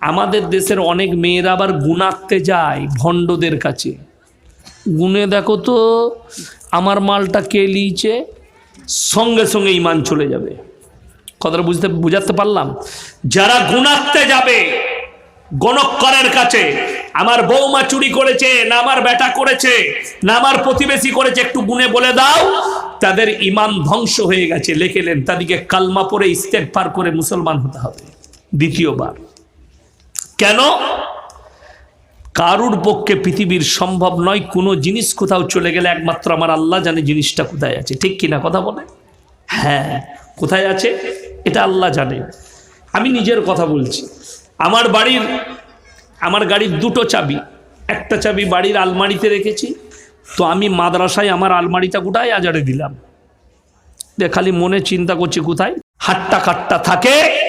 আমাদের দেশের অনেক মেয়েরা আবার গুণাতে যায় ভণ্ডদের কাছে। গুনে দেখো তো, আমার মালটা কে লিয়েছে? সঙ্গে সঙ্গে ইমান চলে যাবে। কথাটা বুঝতে, বুঝাতে পারলাম? যারা গুণাতে যাবে, গণকরের কাছে, আমার বৌমা চুরি করেছে, না আমার বেটা করেছে, না আমার প্রতিবেশী করেছে, একটু গুনে বলে দাও, তাদের ইমান ধ্বংস হয়ে গেছে। লেখেলেন তাদেরকে কালমা পরে ইস্তেক পার করে মুসলমান হতে হবে। দ্বিতীয়বার। কেন? কারুর পক্ষে পৃথিবীর সম্ভব নয় কোনো জিনিস কোথাও চলে গেলে একমাত্র আমার আল্লাহ জানে জিনিসটা কোথায় আছে। ঠিক কিনা কথা বলে? হ্যাঁ কোথায় আছে? এটা আল্লাহ জানে। আমি নিজের কথা বলছি। আমার বাড়ির, আমার গাড়ির দুটো চাবি। একটা চাবি বাড়ির আলমারিতে রেখেছি। তো আমি মাদ্রাসায় আমার আলমারিটা কোথায় আজারে দিলাম। খালি মনে চিন্তা করছি কোথায়? হাট্টা খাট্টা থাকে।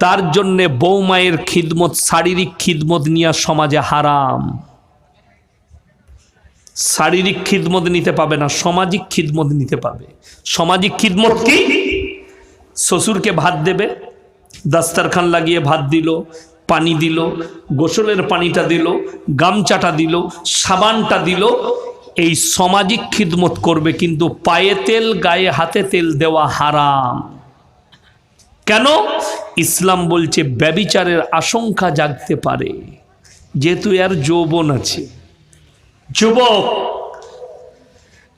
তার জন্যে বৌমায়ের খিদমত, শারীরিক খিদমত নিয়ে সমাজে হারাম। শারীরিক খিদমত নিতে পাবে না, সামাজিক খিদমত নিতে পাবে। সামাজিক খিদমত কি? শ্বশুরকে ভাত দেবে, দাস্তারখান লাগিয়ে ভাত দিল, পানি দিল, গোসলের পানিটা দিল গামচাটা দিল, সাবানটা দিল। এই সামাজিক খিদমত করবে কিন্তু পায়ে তেল, গায়ে হাতে তেল দেওয়া হারাম। কেন? ইসলাম বলছে ব্যবিচারের আশঙ্কা জাগতে পারে। যেহেতু এর যৌবন আছে। যুবক,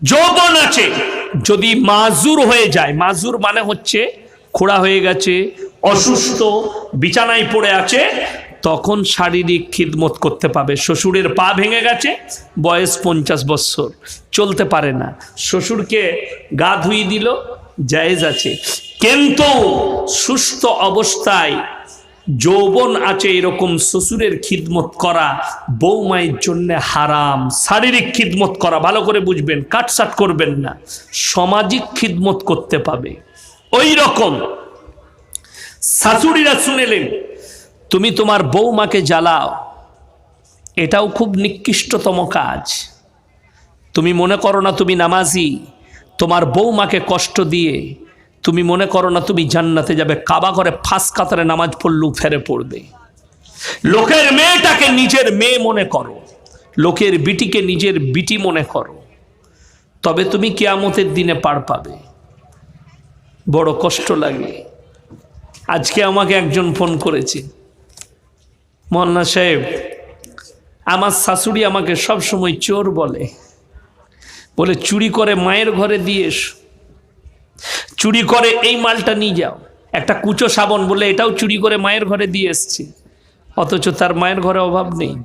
যৌবন আছে। যদি মাজুর হয়ে যায়, মাজুর মানে হচ্ছে খোড়া হয়ে গেছে, অসুস্থ, বিছানায় পড়ে আছে, তখন শারীরিক খিদমত করতে পাবে। শ্বশুরের পা ভেঙে গেছে, বয়স পঞ্চাশ বৎসর চলতে পারে না। শ্বশুরকে গা ধুই দিল, জায়েজ আছে। কিন্তু সুস্থ অবস্থায় যৌবন আছে এরকম শ্বশুরের খিদমত করা, বৌমায়ের জন্য হারাম, শারীরিক খিদমত করা, ভালো করে বুঝবেন কাটসাট করবেন না, সামাজিক খিদমত করতে পাবে। ওই রকম শাশুড়িরা শুনেলেন, তুমি তোমার বৌমাকে জ্বালাও, এটাও খুব নিকৃষ্টতম কাজ। তুমি মনে করো না তুমি নামাজি, তোমার বৌমাকে কষ্ট দিয়ে তুমি মনে করো না তুমি জান্নাতে যাবে? কাবা করে ফাঁস কাতারে নামাজ পড়লু ফেরে পড়বে। লোকের মেয়েটাকে নিজের মেয়ে মনে করো। লোকের বিটিকে নিজের বিটি মনে করো। তবে তুমি কেয়ামতের দিনে পার পাবে। বড় কষ্ট লাগে আজকে আমাকে একজন ফোন করেছে। মোহান্না সাহেব, আমার শাশুড়ি আমাকে সব সময় চোর বলে। বলে, চুরি করে মায়ের ঘরে দিয়ে এসো। চুরি করে এই মালটা নিয়ে যাও। একটা কুচো সাবন বলে এটাও চুরি করে মায়ের ঘরে দিয়ে এসছে। অথচ তার মায়ের ঘরে অভাব নেই।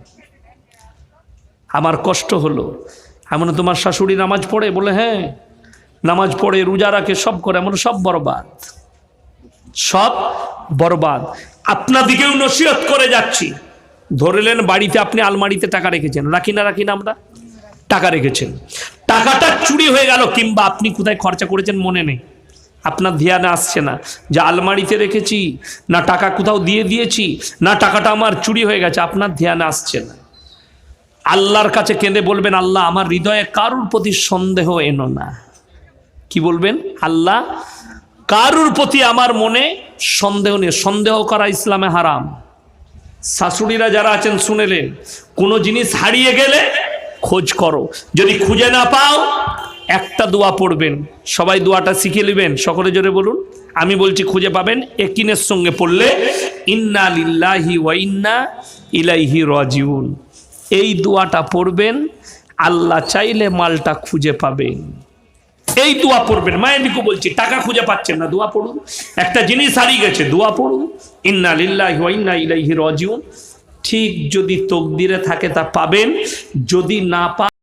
আমার কষ্ট হলো। এমন তোমার শাশুড়ি নামাজ পড়ে? বলে হ্যাঁ নামাজ পড়ে, রোজা রাখে, সব করে এমন সব বরবাদ। সব বরবাদ। আপনাদিকেও নসিহত করে যাচ্ছি। ধরলেন বাড়িতে আপনি আলমারিতে টাকা রেখেছেন। রাখি না রাখি না আমরা? টাকা রেখেছেন। টাকাটা চুরি হয়ে গেল, কিংবা আপনি কোথায় খরচা করেছেন মনে নেই। আপনার ধ্যানে আসছে না, যে আলমারিতে রেখেছি, না টাকা কোথাও দিয়ে দিয়েছি, না টাকাটা আমার চুরি হয়ে গেছে, আপনার ধ্যানে আসছে না। আল্লাহর কাছে কেঁদে বলবেন, আল্লাহ, আমার হৃদয়ে কারুর প্রতি সন্দেহ এনো না। কি বলবেন? আল্লাহ, কারুর প্রতি আমার মনে সন্দেহ নেই। সন্দেহ করা ইসলামে হারাম। শাশুড়িরা যারা আছেন, শুনেলেন, কোনো জিনিস হারিয়ে গেলে খোঁজ করো। যদি খুঁজে না পাও, একটা দোয়া পড়বেন। সবাই দোয়াটা শিখে নেবেন। সকলে জোরে বলুন। আমি বলছি, খুঁজে পাবেন একিনের সঙ্গে পড়লে, ইন্না লিল্লাহি ওয়া ইন্না ইলাইহি রাজিউন। এই দোয়াটা পড়বেন, আল্লাহ চাইলে মালটা খুঁজে পাবেন। এই দোয়া পড়বেন। মায়ের দিকে বলছি, টাকা খুঁজে পাচ্ছেন না, দোয়া পড়ুন। একটা জিনিস হারিয়ে গেছে, দোয়া পড়ুন। ইন্না লিল্লাহি ওয়া ইন্না ইলাইহি রাজিউন। ঠিক যদি তকদিরে থাকে তা পাবেন যদি না পা